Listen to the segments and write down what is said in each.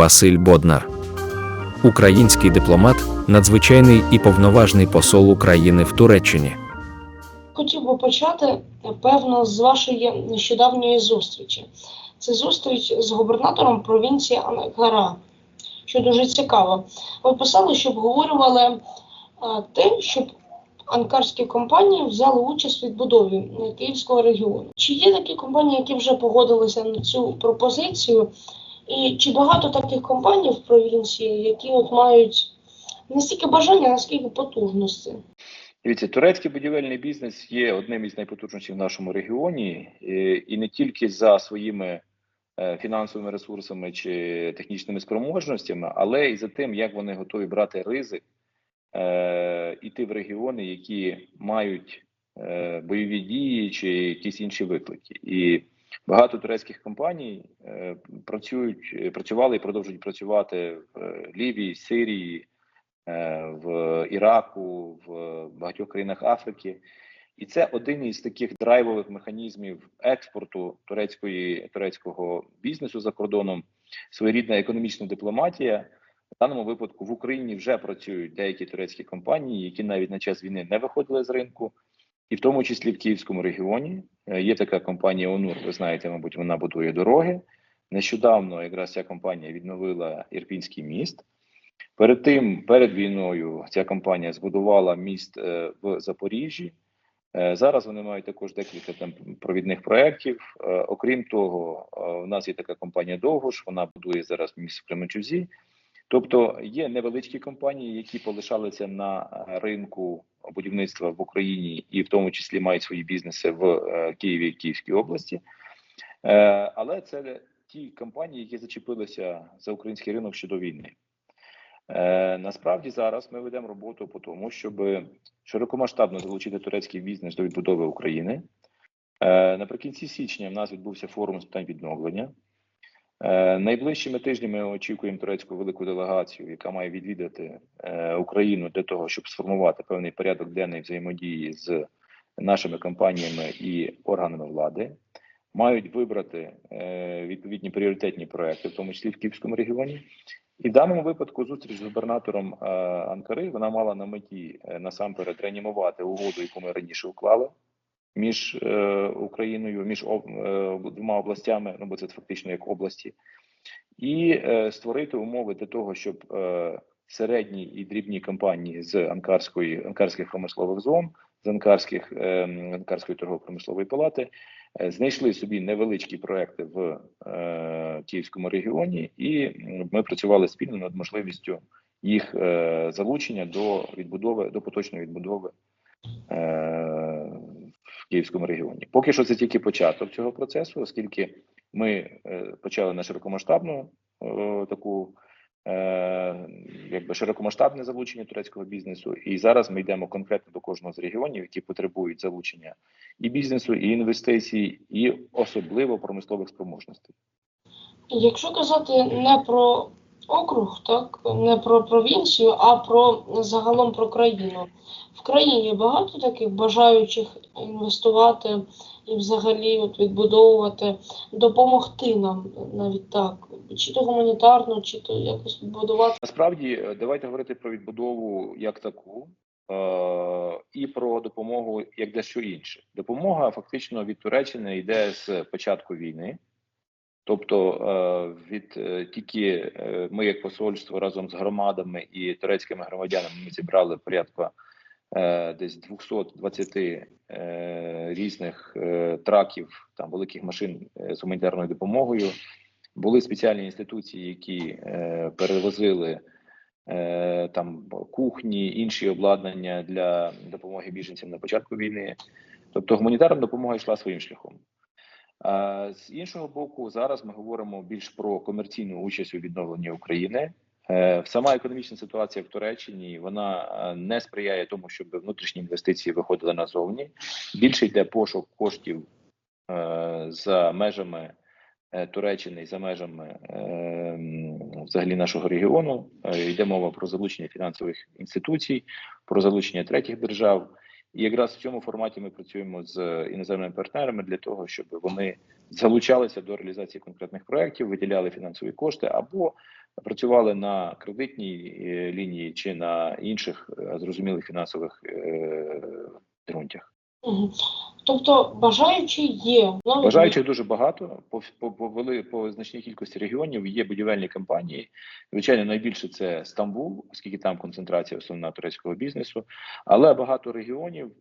Василь Боднар. Український дипломат, надзвичайний і повноважний посол України в Туреччині. Хотів би почати, певно, з вашої нещодавньої зустрічі. Це зустріч з губернатором провінції Анкара, що дуже цікаво. Ви писали, що обговорювали е, те, щоб анкарські компанії взяли участь в відбудові Київського регіону. Чи є такі компанії, які вже погодилися на цю пропозицію? І чи багато таких компаній в провінції, які от мають не стільки бажання, наскільки потужності? Дивіться, турецький будівельний бізнес є одним із найпотужніших в нашому регіоні, і, і не тільки за своїми е, фінансовими ресурсами чи технічними спроможностями, але і за тим, як вони готові брати ризик, е, іти в регіони, які мають е, бойові дії чи якісь інші виклики. І багато турецьких компаній е, працюють, е, працювали і продовжують працювати в е, Лівії, Сирії е, в Іраку, в багатьох країнах Африки. І це один із таких драйвових механізмів експорту турецької турецького бізнесу за кордоном, своєрідна економічна дипломатія. В даному випадку в Україні вже працюють деякі турецькі компанії, які навіть на час війни не виходили з ринку, і в тому числі в Київському регіоні Е, є така компанія ОНУР. Ви знаєте, мабуть, вона будує дороги. Нещодавно якраз ця компанія відновила Ірпінський міст. Перед тим, перед війною, ця компанія збудувала міст е, в Запоріжжі. Е, Зараз вони мають також декілька там провідних проєктів. Окрім того, у нас є така компанія Довгош, вона будує зараз міст в Кременчузі. Тобто є невеличкі компанії, які полишалися на е, ринку будівництва в Україні, і в тому числі мають свої бізнеси в е, Києві і Київській області. Е, Але це ті компанії, які зачепилися за український ринок щодо війни. Насправді зараз ми ведемо роботу по тому, щоб широкомасштабно залучити турецький бізнес до відбудови України. Наприкінці січня в нас відбувся форум з питань відновлення. Е, найближчими тижнями очікуємо турецьку велику делегацію, яка має відвідати е, Україну для того, щоб сформувати певний порядок денний взаємодії з нашими компаніями і органами влади. Мають вибрати е, відповідні пріоритетні проекти, в тому числі в Київському регіоні. І в даному випадку зустріч з губернатором Анкари вона мала на меті насамперед реанімувати угоду, яку ми раніше уклали між е, Україною, між об, е, двома областями, ну бо це фактично як області, і е, створити умови для того, щоб середні і дрібні компанії з анкарської анкарських промислових зон, з анкарських анкарської торгово-промислової палати знайшли собі невеличкі проекти в Київському регіоні, і ми працювали спільно над можливістю їх залучення до відбудови до поточної відбудови Київському регіоні. Поки що це тільки початок цього процесу, оскільки ми е, почали на широкомасштабну е, таку. Е, якби широкомасштабне залучення турецького бізнесу, і зараз ми йдемо конкретно до кожного з регіонів, які потребують залучення і бізнесу, і інвестицій, і особливо промислових спроможностей. Якщо казати не про округ, так не про провінцію, а про загалом про країну. В країні багато таких бажаючих інвестувати і взагалі от відбудовувати, допомогти нам навіть так, чи то гуманітарно, чи то якось відбудувати. Насправді, е, давайте говорити про відбудову як таку. е, І про допомогу як дещо інше. Допомога фактично від Туреччини йде з початку війни. Тобто е, від е, тільки е, ми, як посольство, разом з громадами і турецькими громадянами, ми зібрали порядку е, десь 220 е, різних траків, там великих машин з гуманітарною допомогою. Були спеціальні інституції, які перевозили там кухні, інші обладнання для допомоги біженцям на початку війни. Тобто гуманітарна допомога йшла своїм шляхом. З іншого боку, зараз ми говоримо більш про комерційну участь у відновленні України. Е, Сама економічна ситуація в Туреччині вона е, не сприяє тому, щоб внутрішні інвестиції виходили назовні. Більше йде пошук коштів е, за межами Туреччини і за межами взагалі нашого регіону. Йде мова про залучення фінансових інституцій, про залучення третіх держав. І якраз в цьому форматі ми працюємо з іноземними партнерами для того, щоб вони залучалися до реалізації конкретних проєктів, виділяли фінансові кошти або працювали на кредитній е, лінії чи на інших е, зрозумілих фінансових е, ґрунтях. Тобто бажаючі є. Бажаючих дуже багато по, по, по, вели- по значній кількості регіонів є будівельні компанії. Звичайно, найбільше це Стамбул, оскільки там концентрація основна турецького бізнесу, але багато регіонів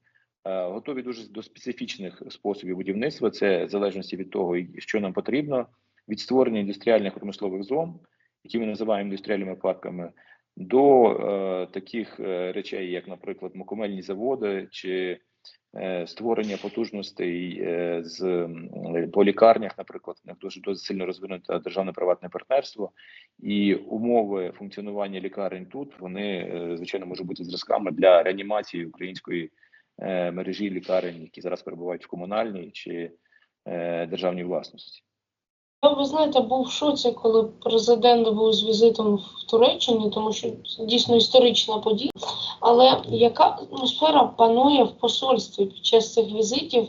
е, готові дуже до специфічних способів будівництва. Це в залежності від того, що нам потрібно, від створення індустріальних промислових зон, які ми називаємо індустріальними парками, до е, таких е, речей, як, наприклад, мукомельні заводи чи створення потужностей е, з по лікарнях, наприклад, в них дуже дуже сильно розвинуте державне приватне партнерство, і умови функціонування лікарень тут вони е, звичайно можуть бути зразками для реанімації української е, мережі лікарень, які зараз перебувають в комунальній чи е, державній власності. Я, ви знаєте, був в шоці, коли президент був з візитом в Туреччині, тому що це дійсно історична подія. Але яка атмосфера панує в посольстві під час цих візитів?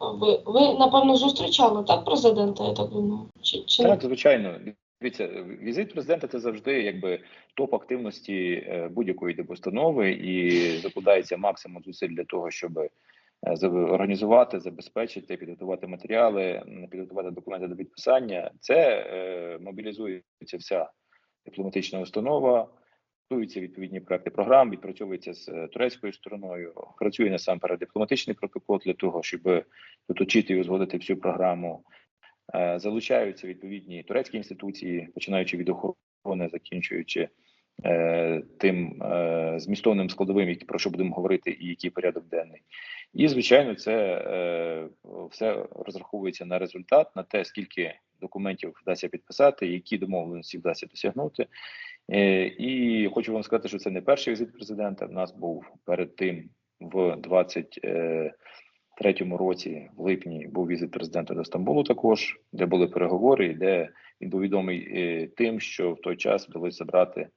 Ви, ви напевно, зустрічали так президента, я так думаю? Чи, чи Так, звичайно. Дивіться, візит президента це завжди якби топ активності е, будь-якої постанови, і закладається максимум зусиль для того, щоб е, організувати, забезпечити, підготувати матеріали, підготувати документи до підписання. Це е, мобілізується вся дипломатична установа, готуються відповідні проекти програм, відпрацьовується з е, турецькою стороною, працює насамперед дипломатичний протокол для того, щоб оточити і узгодити всю програму. Е, Залучаються відповідні турецькі інституції, починаючи від охорони, закінчуючи е, тим е, змістовним складовим, про що будемо говорити, і який порядок денний. І звичайно, це е, все розраховується на результат, на те, скільки документів вдасться підписати, які домовленості вдасться досягнути. Е, і хочу вам сказати, що це не перший візит президента. В нас був перед тим в 23-му році, в липні, був візит президента до Стамбулу, також де були переговори, і де він був відомий е, тим, що в той час вдалося забрати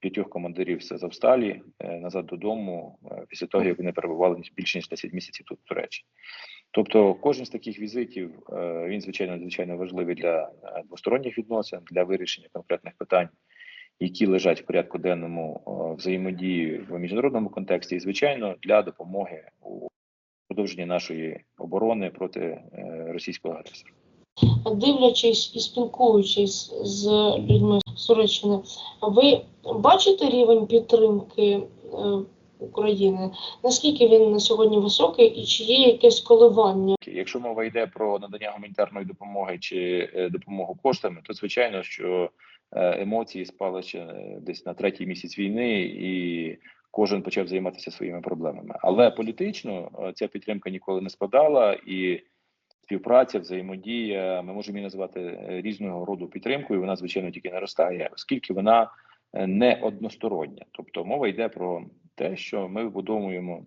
п'ятьох командирів з Азовсталі е, назад додому після того, як вони перебували більше ніж 10 місяців тут в Туреччині. Тобто, кожен з таких візитів він звичайно надзвичайно важливий для двосторонніх відносин, для вирішення конкретних питань, які лежать в порядку денному е, взаємодії в міжнародному контексті, і звичайно для допомоги у продовженні нашої оборони проти е, російського агресора. дивлячись і спілкуючись з людьми з Туреччини, ви бачите рівень підтримки е, України? Наскільки він на сьогодні високий і чи є якесь коливання? Якщо мова йде про надання гуманітарної допомоги чи допомогу коштами, то звичайно, що емоції спали ще е, десь на третій місяць війни, і кожен почав займатися своїми проблемами. Але політично е, ця підтримка ніколи не спадала, і співпраця, взаємодія, ми можемо її назвати е, різного роду підтримкою. Вона звичайно тільки наростає, оскільки вона е, не одностороння. Тобто мова йде про те, що ми вибудовуємо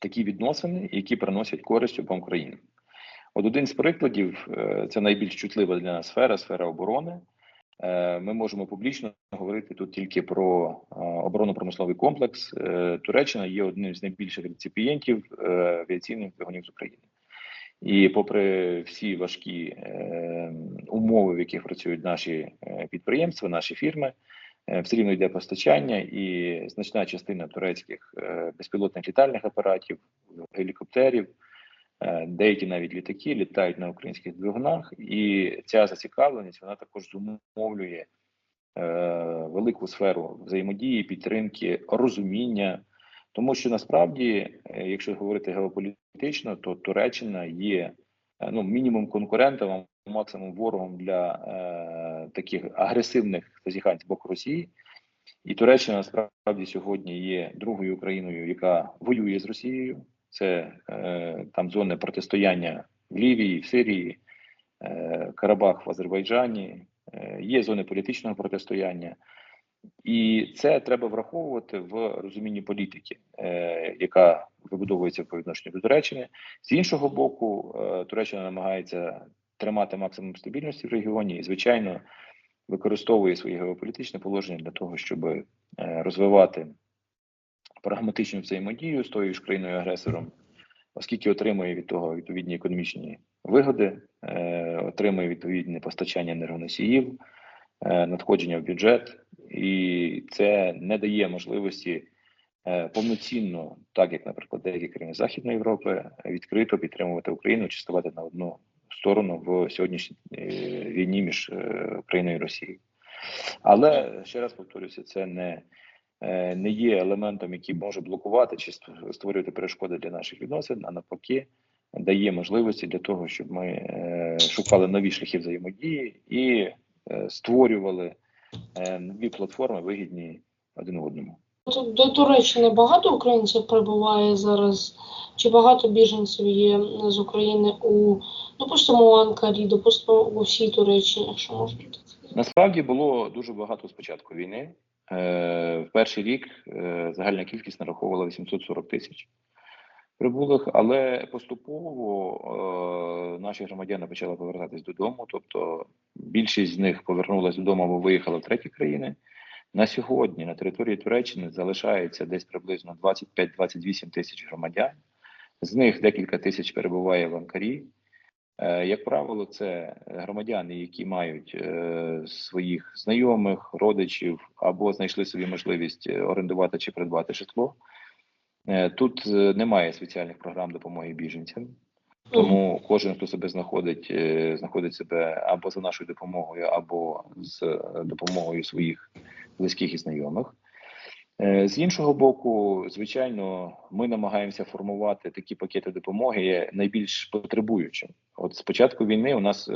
такі відносини, які приносять користь обом країнам. От один з прикладів е, це найбільш чутлива для нас сфера, сфера оборони. Е, Ми можемо публічно говорити тут тільки про е, оборонно-промисловий комплекс. Е, Туреччина є одним з найбільших реципієнтів авіаційних двигунів з України. І попри всі важкі умови, в яких працюють наші підприємства, наші фірми, все рівно йде постачання, і значна частина турецьких безпілотних літальних апаратів, гелікоптерів, деякі навіть літаки літають на українських двигунах, і ця зацікавленість вона також зумовлює е, велику сферу взаємодії, підтримки, розуміння. Тому що насправді, е, якщо говорити геополітично, то Туреччина є е, ну мінімум конкурентом, а максимум ворогом для е, таких агресивних зазіхань з боку Росії. І Туреччина насправді сьогодні є другою країною, яка воює з Росією. Це е, там зони протистояння в Лівії, в Сирії, е, Карабах в Азербайджані, е, є зони політичного протистояння. І це треба враховувати в розумінні політики, яка вибудовується по відношенню до Туреччини. З іншого боку, Туреччина намагається тримати максимум стабільності в регіоні і, звичайно, використовує своє геополітичне положення для того, щоб розвивати прагматичну взаємодію з тою ж країною агресором, оскільки отримує від того відповідні економічні вигоди, е, отримує відповідне постачання енергоносіїв, е, надходження в бюджет, і це не дає можливості е, повноцінно, так як, наприклад, деякі країни Західної Європи, відкрито підтримувати Україну чи ставати на одну сторону в сьогоднішній війні між Україною і Росією. Але ще раз повторюся, це не, не є елементом, який може блокувати чи ст- створювати перешкоди для наших відносин, а навпаки, дає можливості для того, щоб ми е, шукали нові шляхи взаємодії і е, створювали е, нові платформи, вигідні один одному. До Туреччини багато українців прибуває зараз, чи багато біженців є з України у, допустимо, Анкарі, допустимо, у всій Туреччині, якщо можна так сказати. Насправді було дуже багато з початку війни. Е, в перший рік е, загальна кількість нараховувала 840 тисяч прибулих, але поступово е, наші громадяни почали повертатись додому. Тобто більшість з них повернулася додому або виїхала в треті країни. На сьогодні на території Туреччини залишається десь приблизно 25-28 тисяч громадян. З них декілька тисяч перебуває в Анкарі. Е, Як правило, це громадяни, які мають е, своїх знайомих, родичів або знайшли собі можливість е, орендувати чи придбати житло. Тут немає спеціальних програм допомоги біженцям, тому кожен, хто себе знаходить, знаходить себе або за нашою допомогою, або з допомогою своїх близьких і знайомих. Е, З іншого боку, звичайно, ми намагаємося формувати такі пакети допомоги найбільш потребуючим. От з початку війни у нас е,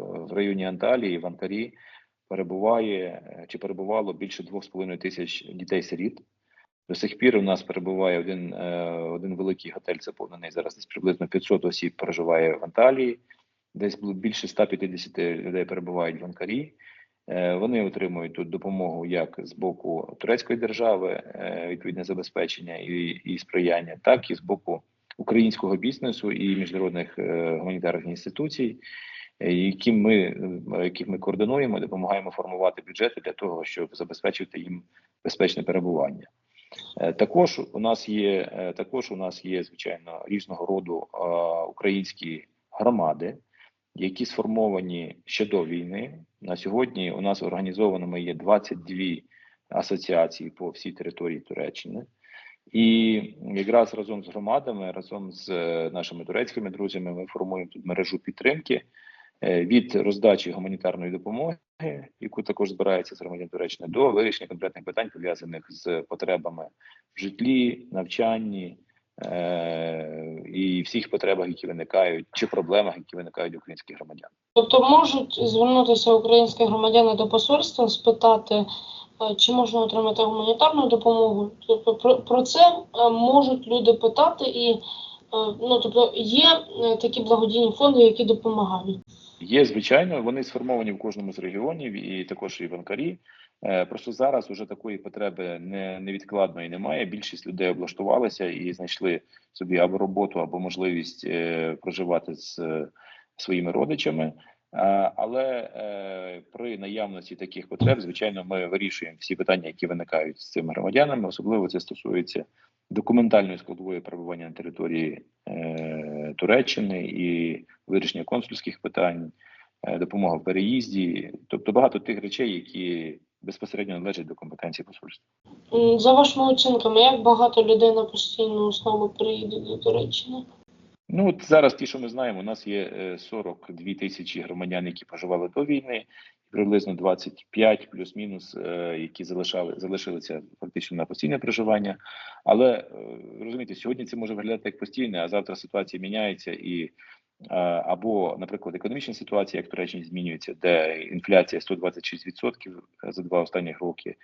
в районі Анталії, в Анкарі, перебуває е, чи перебувало більше 2,5 тисяч дітей-сиріт. До сих пір у нас перебуває один, один великий готель, заповнений зараз десь приблизно 500 осіб проживає в Анталії, десь більше 150 людей перебувають в Анкарі. Е, Вони отримують тут допомогу як з боку турецької держави, е, відповідне забезпечення і, і сприяння, так і з боку українського бізнесу і міжнародних е, гуманітарних інституцій, які ми, яких ми координуємо, допомагаємо формувати бюджети для того, щоб забезпечити їм безпечне перебування. Також у нас є також у нас є звичайно різного роду українські громади, які сформовані ще до війни. На сьогодні у нас організованими є 22 асоціації по всій території Туреччини. І якраз разом з громадами, разом з е, нашими турецькими друзями, ми формуємо тут мережу підтримки е, від роздачі гуманітарної допомоги, яку також збирається з громадян Туреччини, до вирішення конкретних питань пов'язаних з потребами в житлі, навчанні і всіх потребах, які виникають, чи проблемах, які виникають у українських громадян. Тобто можуть звернутися українські громадяни до посольства, спитати, е, чи можна отримати гуманітарну допомогу. Тобто про, про це е, можуть люди питати, і е, ну тобто є е, такі благодійні фонди, які допомагають. Є, звичайно, вони сформовані в кожному з регіонів і також і в Анкарі. Е, Просто зараз уже такої потреби не невідкладної немає. Більшість людей облаштувалися і знайшли собі або роботу, або можливість е, проживати з е, своїми родичами. Е, Але е, при наявності таких потреб, звичайно, ми вирішуємо всі питання, які виникають з цими громадянами. Особливо це стосується документальної складової перебування на території е, Туреччини і вирішення консульських питань, е, допомога в переїзді, тобто багато тих речей, які безпосередньо належать до компетенції посольства. За вашими оцінками, як багато людей на постійну основу приїде до Туреччини? Ну от зараз, ті, що ми знаємо, у нас є е, 42 тисячі громадян, які проживали до війни, і приблизно 25 плюс-мінус, е, які залишали залишилися фактично на постійне проживання. Але е, розумієте, сьогодні це може виглядати як постійне, а завтра ситуація міняється і. Е, Або, наприклад, економічна ситуація, як Туреччині змінюється, де інфляція 126% за два останні роки,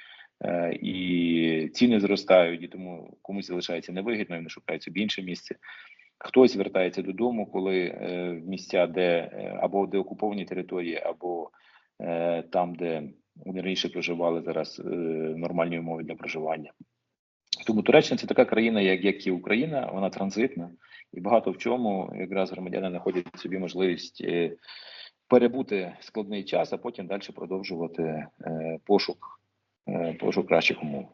е, і ціни зростають, і тому комусь залишається невигідно, вони шукають собі інше місце. Хтось вертається додому, коли е, в місця, де е, або де окуповані території, або е, там, де вони раніше проживали зараз е, нормальні умови для проживання. Тому Туреччина це така країна, як, як і Україна, вона транзитна, і багато в чому якраз громадяни знаходять собі можливість е, перебути складний час, а потім далі продовжувати е, пошук, е, пошук кращих умов.